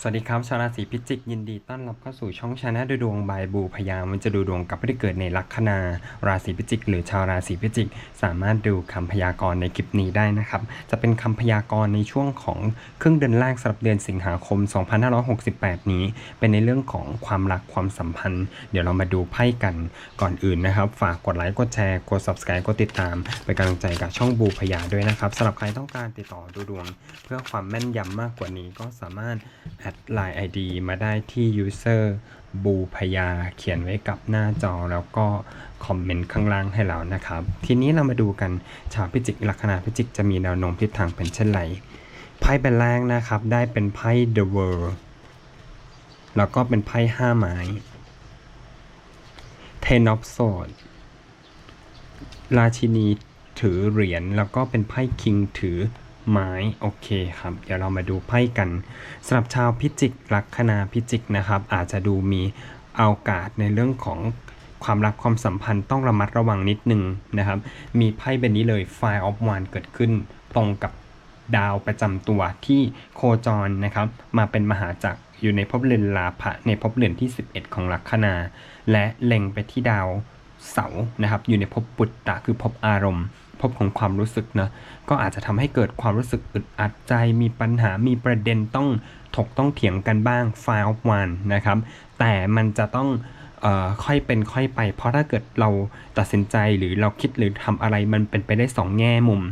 สวัสดีครับชาวราศีพิจิกยินดีต้อนรับเข้าสู่ช่องชาแนลดูดวงบายบูพยามันจะดูดวงกับผู้ที่เกิดในลัคนาราศีพิจิก หรือชาวราศีพิจิก สามารถดูคำพยากรณ์ในคลิปนี้ได้นะครับ จะเป็นคำพยากรณ์ในช่วงของครึ่งเดือนแรกสำหรับเดือนสิงหาคม 2568 นี้ เป็นในเรื่องของความรักความสัมพันธ์ เดี๋ยวเรามาดูไพ่กันก่อนอื่นนะครับ ฝากกดไลค์กดแชร์กด subscribe กดติดตามเป็นกำลังใจกับช่องบูพยาด้วยนะครับสำหรับใครต้องการติดต่อดูดวง เพื่อความแม่นยำมากกว่านี้ก็สามารถดไลน์ ID มาได้ที่ user บูพยาเขียนไว้กับหน้าจอแล้วก็คอมเมนต์ข้างล่างให้เรานะครับ ทีนี้เรามาดูกันชาวพิจิกลัคนาพิจิกจะมีแนวโน้มทิศทางเป็นเช่นไรไพ่เป็นแรกนะครับ ได้เป็นไพ่ The World แล้วก็เป็นไพ่ห้าไม้ Ten of Swords ราชินีถือเหรียญแล้วก็เป็นไพ่คิงถือ ไม้โอเคครับ เดี๋ยวเรามาดูไพ่กันสำหรับชาวพิจิกลัคนาพิจิกนะครับ อาจจะดูมีโอกาสในเรื่องของความรักความสัมพันธ์ต้องระมัดระวังนิดนึงนะครับ มีไพ่เป็นนี้เลย Fire of One เกิดขึ้นตรงกับดาวประจำตัวที่โคจรนะครับ มาเป็นมหาจักรอยู่ในภพเรือนลาภะในภพเรือนที่ 11 ของลัคนา และเล็งไปที่ดาวเสานะครับ อยู่ในภพปุตตะคือภพอารมณ์ ภพของความรู้สึกนะก็อาจจะทำให้เกิดความรู้สึกอึดอัดใจ มีปัญหามีประเด็นต้องถกต้องเถียงกันบ้าง file of one นะครับ แต่มันจะต้องออค่อยเป็นค่อยไป เพราะถ้าเกิดเราตัดสินใจหรือเราคิดหรือทำอะไรมันเป็นไปได้สองแง่มุม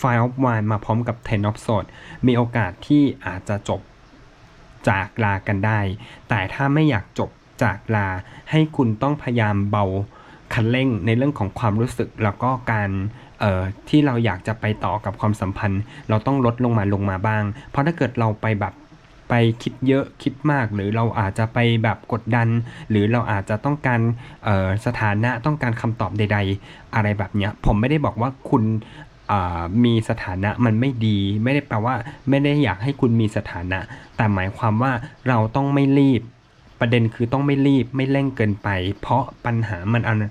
file of one มาพร้อมกับ ten of swords มีโอกาสที่อาจจะจบจากลากันได้ แต่ถ้าไม่อยากจบจากลา ให้คุณต้องพยายามเบาคันเร่งในเรื่องของความรู้สึกแล้วก็การ อ่อที่เราอยากจะไปต่อกับความสัมพันธ์ เราต้องลดลงมาลงมาบ้าง เพราะถ้าเกิดเราไปแบบไปคิดเยอะคิดมาก หรือเราอาจจะไปแบบกดดัน หรือเราอาจจะต้องการเอ่อสถานะต้องการคำตอบใด ๆ อะไรแบบเนี้ยผมไม่ได้บอกว่าคุณมีสถานะมันไม่ดี ไม่ได้แปลว่าไม่ได้อยากให้คุณมีสถานะ แต่หมายความว่าเราต้องไม่รีบ ประเด็นคือต้องไม่รีบไม่เร่งเกินไป เพราะปัญหามันอัน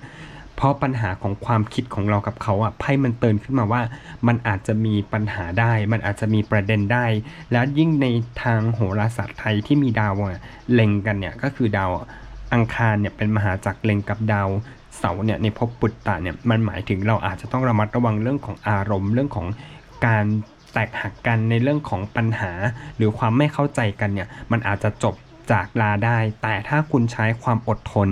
ราะปัญหาของความคิดของเรากับเขาอะไพ่มันเตือนขึ้นมาว่า มันอาจจะมีปัญหาได้ มันอาจจะมีประเด็นได้ แล้วยิ่งในทางโหราศาสตร์ไทยที่มีดาวอะเล็งกันเนี่ยก็คือดาวอังคารเนี่ยเป็นมหาจักรเล็งกับดาวเสาร์เนี่ยในภพปุตตะเนี่ยมันหมายถึงเราอาจจะต้องระมัดระวังเรื่องของอารมณ์เรื่องของการแตกหักกันในเรื่องของปัญหา หรือความไม่เข้าใจกันเนี่ยมันอาจจะจบ จากลาได้ แต่ถ้าคุณใช้ความอดทน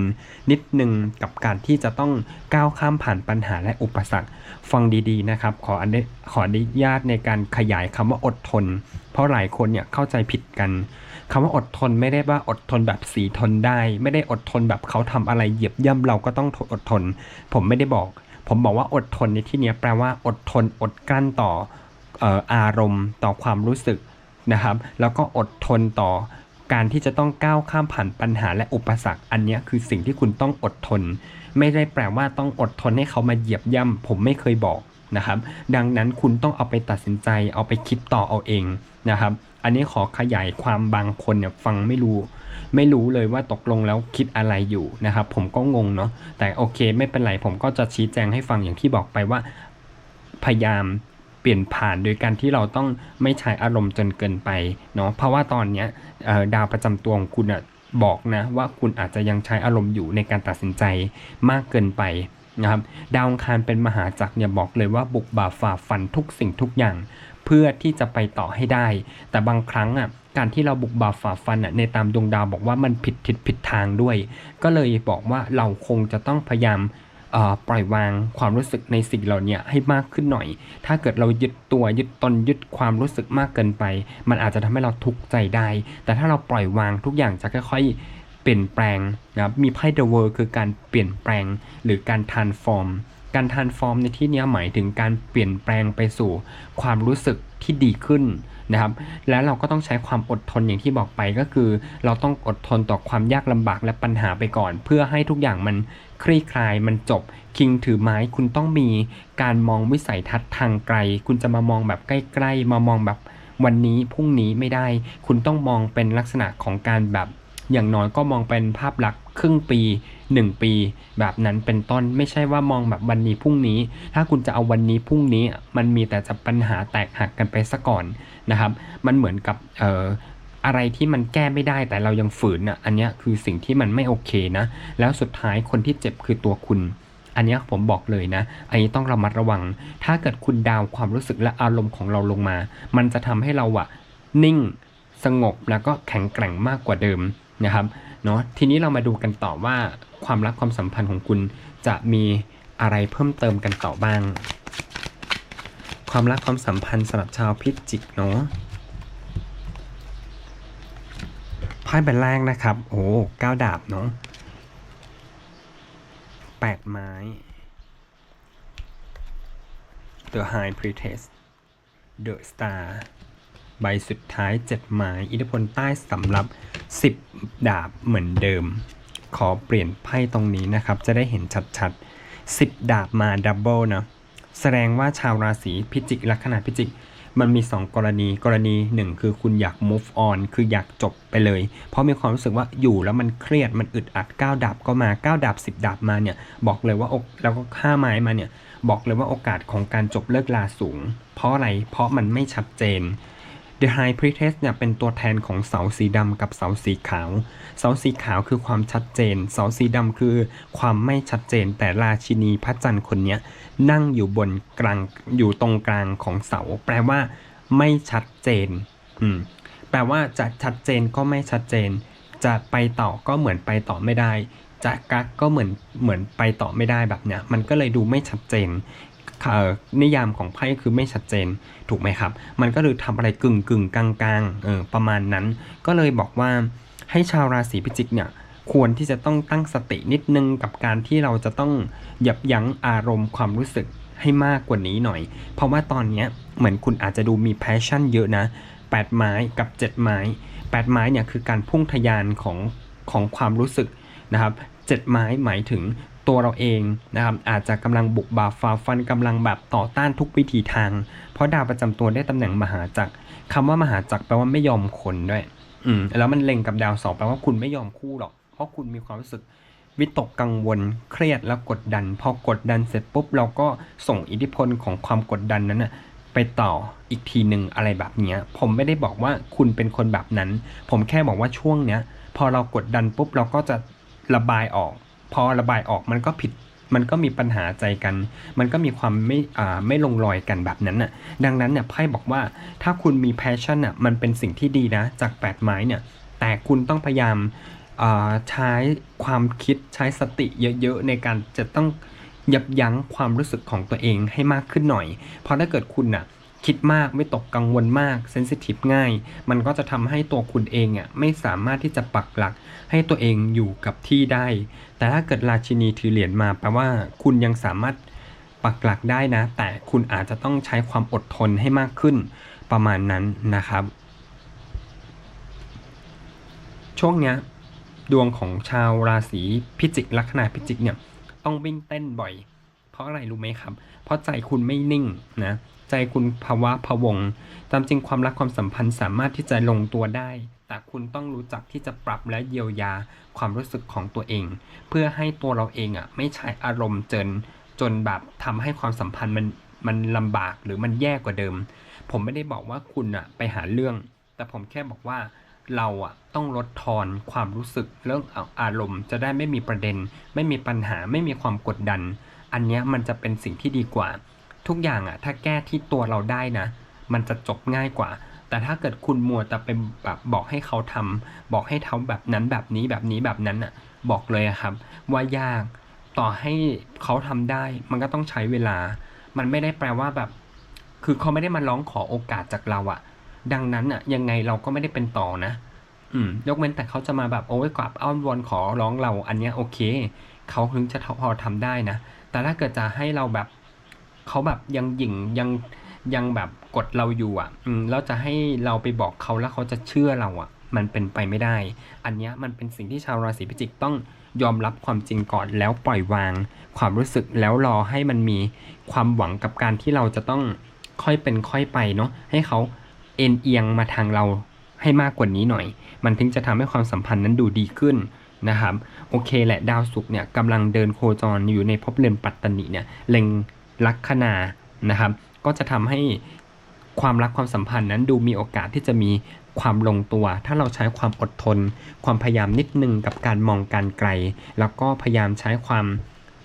นิดนึงกับการที่จะต้องก้าวข้ามผ่านปัญหาและอุปสรรค ฟังดีๆนะครับ ขออนุขออนุญาตในการขยายคำว่าอดทน เพราะหลายคนเนี่ยเข้าใจผิดกันคำว่าอดทนไม่ได้ว่าอดทนแบบสีทนได้ ไม่ได้อดทนแบบเขาทำอะไรเหยียบย่ำเราก็ต้องอดทน ผมไม่ได้บอก ผมบอกว่าอดทนในที่นี้แปลว่าอดทนอดกลั้นต่อออารมณ์ ต่อความรู้สึกนะครับ แล้วก็อดทนต่อ การที่จะต้องก้าวข้ามผ่านปัญหาและอุปสรรค อันนี้คือสิ่งที่คุณต้องอดทน ไม่ได้แปลว่าต้องอดทนให้เขามาเหยียบย่ำผมไม่เคยบอกนะครับ ดังนั้นคุณต้องเอาไปตัดสินใจ เอาไปคิดต่อเอาเองนะครับ อันนี้ขอขยายความบางคนเนี่ยฟังไม่รู้ ไม่รู้เลยว่าตกลงแล้วคิดอะไรอยู่นะครับ ผมก็งงเนาะแต่โอเคไม่เป็นไรผมก็จะชี้แจงให้ฟังอย่างที่บอกไปว่า พยายาม เปลี่ยนผ่านโดยการที่เราต้องไม่ใช้อารมณ์จนเกินไปเนาะเพราะว่าตอนเนี้ยดาวประจำตัวของคุณอะบอกนะว่าคุณอาจจะยังใช้อารมณ์อยู่ในการตัดสินใจมากเกินไปนะครับดาวอังคารเป็นมหาจักรเนี่ยบอกเลยว่าบุกบ่าฝ่าฟันทุกสิ่งทุกอย่าง เพื่อที่จะไปต่อให้ได้ แต่บางครั้งอะการที่เราบุกบ่าฝ่าฟันอะในตามดวงดาวบอกว่ามันผิดทิศผิดทางด้วย ก็เลยบอกว่าเราคงจะต้องพยายาม ปล่อยวางความรู้สึกในสิ่งเหล่านี้ให้มากขึ้นหน่อย ถ้าเกิดเรายึดตัวยึดตนยึดความรู้สึกมากเกินไป มันอาจจะทำให้เราทุกข์ใจได้ แต่ถ้าเราปล่อยวางทุกอย่างจะค่อยๆเปลี่ยนแปลงนะครับมีไพ่ The World คือการเปลี่ยนแปลงหรือการ transform การ transform ในที่นี้หมายถึงการเปลี่ยนแปลงไปสู่ความรู้สึกที่ดีขึ้นนะครับแล้วเราก็ต้องใช้ความอดทนอย่างที่บอกไปก็คือ เราต้องอดทนต่อความยากลำบากและปัญหาไปก่อน เพื่อให้ทุกอย่างมัน คลี่คลายมันจบ คิงถือไม้คุณต้องมีการมองวิสัยทัศน์ทางไกล คุณจะมามองแบบใกล้ๆ มามองแบบวันนี้พรุ่งนี้ไม่ได้ คุณต้องมองเป็นลักษณะของการแบบ อย่างน้อยก็มองเป็นภาพลักษณ์ครึ่งปี 1 ปี แบบนั้นเป็นต้นไม่ใช่ว่ามองแบบวันนี้พรุ่งนี้ ถ้าคุณจะเอาวันนี้พรุ่งนี้ มันมีแต่จะปัญหาแตกหักกันไปซะก่อนนะครับ มันเหมือนกับเอ่อ อะไรที่มันแก้ไม่ได้แต่เรายังฝืนอะอันนี้คือสิ่งที่มันไม่โอเคนะ แล้วสุดท้ายคนที่เจ็บคือตัวคุณ อันนี้ผมบอกเลยนะ อันนี้ต้องระมัดระวัง ถ้าเกิดคุณดาวความรู้สึกและอารมณ์ของเราลงมา มันจะทำให้เราอะนิ่งสงบแล้วก็แข็งแกร่งมากกว่าเดิมนะครับเนาะทีนี้เรามาดูกันต่อว่าความรักความสัมพันธ์ของคุณจะมีอะไรเพิ่มเติมกันต่อบ้าง ความรักความสัมพันธ์สำหรับชาวพิจิกเนาะ ไพ่ใบแรกนะครับ โอ้เก้าดาบเนาะแปดไม้ The High Priestess The Star ใบสุดท้ายเจ็ดไม้ อิทธิพลใต้สำหรับ10ดาบเหมือนเดิม ขอเปลี่ยนไพ่ตรงนี้นะครับ จะได้เห็นชัดๆ10ดาบมาดับเบิลนะ แสดงว่าชาวราศีพิจิกลัคนาพิจิก มันมี 2 กรณี กรณี 1 คือคุณอยาก move on คืออยากจบไปเลย เพราะมีความรู้สึกว่าอยู่แล้วมันเครียดมันอึดอัด9ดับก็มา9ดับ 10 ดับมาเนี่ยบอกเลยว่าอกแล้วก็ห้าไม้มาเนี่ยบอกเลยว่าโอกาสของการจบเลิกลาสูง เพราะอะไรเพราะมันไม่ชัดเจน The High Priestess เนี่ยเป็นตัวแทนของเสาสีดำกับเสาสีขาว เสาสีขาวคือความชัดเจน เสาสีดำคือความไม่ชัดเจน แต่ราชินีพระจันทร์คนนี้นั่งอยู่บนกลางอยู่ตรงกลางของเสา แปลว่า ไม่ชัดเจน อืม แปลว่าจะชัดเจนก็ไม่ชัดเจน จะไปต่อก็เหมือนไปต่อไม่ได้จะกักก็เหมือนเหมือนไปต่อไม่ได้แบบเนี้ยมันก็เลยดูไม่ชัดเจน นิยามของไพ่คือไม่ชัดเจนถูกไหมครับ มันก็เลยทำอะไรกึ่งกึ่งกลางกลางๆเออประมาณนั้น ก็เลยบอกว่าให้ชาวราศีพิจิกเนี่ยควรที่จะต้องตั้งสตินิดนึงกับการที่เราจะต้องยับยั้งอารมณ์ความรู้สึกให้มากกว่านี้หน่อย เพราะว่าตอนเนี้ยเหมือนคุณอาจจะดูมีแพชชั่นเยอะนะ 8 ไม้กับ 7 ไม้ 8 ไม้เนี่ยคือการพุ่งทะยานของของความรู้สึกนะครับ 7 ไม้หมายถึง ตัวเราเองนะครับอาจจะกำลังบุกบาฝ่าฟันกำลังแบบต่อต้านทุกวิธีทาง เพราะดาวประจำตัวได้ตำแหน่งมหาจักรคำว่ามหาจักรแปลว่าไม่ยอมคนด้วยอืมแล้วมันเล็งกับดาวสองแปลว่าคุณไม่ยอมคู่หรอก เพราะคุณมีความรู้สึกวิตกกังวลเครียดแล้วกดดัน พอกดดันเสร็จปุ๊บเราก็ส่งอิทธิพลของความกดดันนั้นนะไปต่ออีกทีหนึ่งอะไรแบบเนี้ยผมไม่ได้บอกว่าคุณเป็นคนแบบนั้น ผมแค่บอกว่าช่วงเนี้ย พอเรากดดันปุ๊บเราก็จะระบายออก พอระบายออกมันก็ผิดมันก็มีปัญหาใจกัน มันก็มีความไม่อ่าไม่ลงรอยกันแบบนั้นน่ะ ดังนั้นเนี่ยไพ่บอกว่าถ้าคุณมีแพชชั่นอะมันเป็นสิ่งที่ดีนะ จากแปดไม้เนี่ย แต่คุณต้องพยายามอ่าใช้ความคิดใช้สติเยอะๆ ในการจะต้องยับยั้งความรู้สึกของตัวเองให้มากขึ้นหน่อย เพราะถ้าเกิดคุณน่ะ คิดมากไม่ตกกังวลมากเซนซิทีฟง่าย มันก็จะทำให้ตัวคุณเองอะไม่สามารถที่จะปักหลัก ให้ตัวเองอยู่กับที่ได้ แต่ถ้าเกิดราชินีถือเหรียญมาแปลว่าคุณยังสามารถปักหลักได้นะ แต่คุณอาจจะต้องใช้ความอดทนให้มากขึ้นประมาณนั้นนะครับ ช่วงเนี้ยดวงของชาวราศีพิจิกลัคนาพิจิกเนี่ยต้องวิ่งเต้นบ่อย เพราะอะไรรู้ไหมครับ เพราะใจคุณไม่นิ่งนะ ใจคุณภาวะพะวง ตามจริงความรักความสัมพันธ์สามารถที่จะลงตัวได้ แต่คุณต้องรู้จักที่จะปรับและเยียวยาความรู้สึกของตัวเอง เพื่อให้ตัวเราเองอะไม่ใช้อารมณ์เจนจนแบบทำให้ความสัมพันธ์มันมันลำบากหรือมันแย่กว่าเดิม ผมไม่ได้บอกว่าคุณอะไปหาเรื่อง แต่ผมแค่บอกว่าเราอะต้องลดทอนความรู้สึกเรื่องอารมณ์ จะได้ไม่มีประเด็น ไม่มีปัญหาไม่มีความกดดัน อันนี้มันจะเป็นสิ่งที่ดีกว่า ทุกอย่างอะถ้าแก้ที่ตัวเราได้นะ มันจะจบง่ายกว่า แต่ถ้าเกิดคุณมัวแต่ไปแบบบอกให้เขาทำบอกให้เขาแบบนั้นแบบนี้แบบนี้แบบนั้นอะบอกเลยครับ ว่ายากต่อให้เขาทำได้ มันก็ต้องใช้เวลา มันไม่ได้แปลว่าแบบ คือเขาไม่ได้มาร้องขอโอกาสจากเราอะดังนั้นอะยังไงเราก็ไม่ได้เป็นต่อนะอืมยกเว้นแต่เขาจะมาแบบโอ้ยกราบอ้อนวอนขอร้องเรา อันเนี้ยโอเค เขาถึงจะพอทำได้นะ แต่ถ้าเกิดจะให้เราแบบ เขาแบบยังหยิ่งยังยังแบบกดเราอยู่อะ อืมแล้วจะให้เราไปบอกเขาแล้วเขาจะเชื่อเราอะ มันเป็นไปไม่ได้ อันนี้มันเป็นสิ่งที่ชาวราศีพิจิกต้องยอมรับความจริงก่อนแล้วปล่อยวาง ความรู้สึกแล้วรอให้มันมีความหวังกับการที่เราจะต้องค่อยเป็นค่อยไปเนาะให้เขาเอ็นเอียงมาทางเราให้มากกว่านี้หน่อย มันถึงจะทำให้ความสัมพันธ์นั้นดูดีขึ้นนะครับ โอเคแหละดาวศุกร์เนี่ยกำลังเดินโคจรอยู่ในภพเรือนปัตตนิเนี่ยเล็ง ลัคนานะครับ ก็จะทำให้ความรักความสัมพันธ์นั้นดูมีโอกาสที่จะมีความลงตัว ถ้าเราใช้ความอดทน ความพยายามนิดนึงกับการมองการไกล แล้วก็พยายามใช้ความ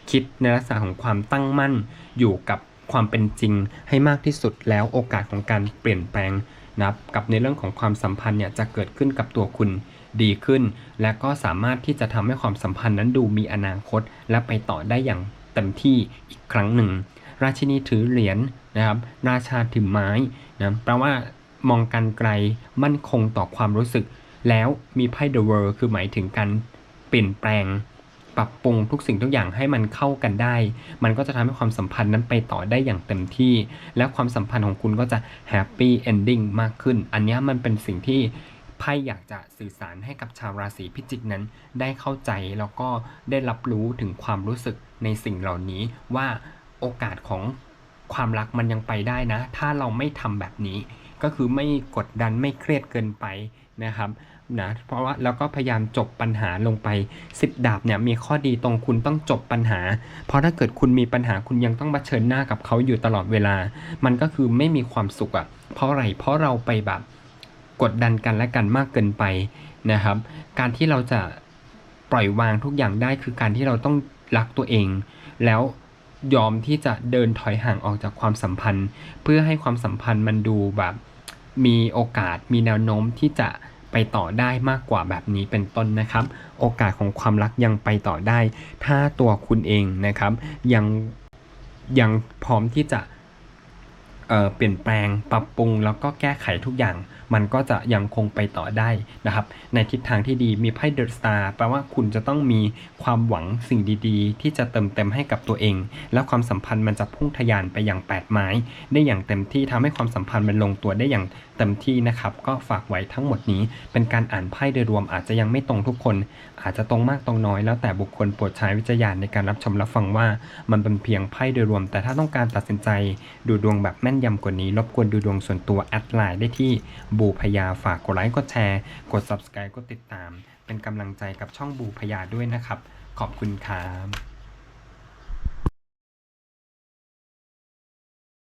คิดในลักษณะของความตั้งมั่นอยู่กับความเป็นจริงให้มากที่สุดแล้วโอกาสของการเปลี่ยนแปลงนะครับกับในเรื่องของความสัมพันธ์เนี่ยจะเกิดขึ้นกับตัวคุณดีขึ้น และก็สามารถที่จะทำให้ความสัมพันธ์นั้นดูมีอนาคต และไปต่อได้อย่างเต็มที่อีกครั้งหนึ่ง ราชินีถือเหรียญนะครับ ราชาถือไม้นะแปลว่ามองการไกลมั่นคงต่อความรู้สึก แล้วมีไพ่ The World คือหมายถึงการเปลี่ยนแปลง ปรับปรุงทุกสิ่งทุกอย่างให้มันเข้ากันได้ มันก็จะทำให้ความสัมพันธ์นั้นไปต่อได้อย่างเต็มที่ และความสัมพันธ์ของคุณก็จะแฮปปี้เอนดิ้งมากขึ้น อันนี้มันเป็นสิ่งที่ไพ่อยากจะสื่อสารให้กับชาวราศีพิจิกนั้นได้เข้าใจแล้วก็ได้รับรู้ถึงความรู้สึกในสิ่งเหล่านี้ว่า โอกาสของความรักมันยังไปได้นะ ถ้าเราไม่ทำแบบนี้ ก็คือไม่กดดันไม่เครียดเกินไปนะครับนะเพราะว่าแล้วก็พยายามจบปัญหาลงไปสิบดาบเนี่ยมีข้อดีตรงคุณต้องจบปัญหา เพราะถ้าเกิดคุณมีปัญหาคุณยังต้องมาเชิญหน้ากับเขาอยู่ตลอดเวลา มันก็คือไม่มีความสุขอะ่ะเพราะอะไรเพราะเราไปแบบกดดันกันและกันมากเกินไปนะครับ การที่เราจะปล่อยวางทุกอย่างได้คือการที่เราต้องรักตัวเอง แล้ว ยอมที่จะเดินถอยห่างออกจากความสัมพันธ์ เพื่อให้ความสัมพันธ์มันดูแบบมีโอกาสมีแนวโน้มที่จะไปต่อได้มากกว่าแบบนี้เป็นต้นนะครับ โอกาสของความรักยังไปต่อได้ ถ้าตัวคุณเองนะครับ ยังยังพร้อมที่จะ เเปลี่ยนแปลงปรับปรุง แล้วก็แก้ไขทุกอย่าง มันก็จะยังคงไปต่อได้นะครับ ในทิศทางที่ดีมีไพ่เดอะสตาร์แปลว่าคุณจะต้องมีความหวังสิ่งดีๆ ที่จะเติมเต็มให้กับตัวเอง และความสัมพันธ์มันจะพุ่งทะยานไปอย่างแปดไม้ ได้อย่างเต็มที่ทำให้ความสัมพันธ์มันลงตัวได้อย่างเต็มที่นะครับ ก็ฝากไว้ทั้งหมดนี้ เป็นการอ่านไพ่โดยรวมอาจจะยังไม่ตรงทุกคน อาจจะตรงมากตรงน้อยแล้วแต่บุคคลโปรดใช้วิจารณในการรับชมรับฟังว่า มันเป็นเพียงไพ่โดยรวม แต่ถ้าต้องการตัดสินใจดูดวงแบบแม่นยำกว่านี้ รบกวนดูดวงส่วนตัวแอดไลน์ได้ที่บูพยาฝากกดไลค์กดแชร์กด subscribe กดติดตาม เป็นกำลังใจกับช่องบูพยาด้วยนะครับ ขอบคุณครับ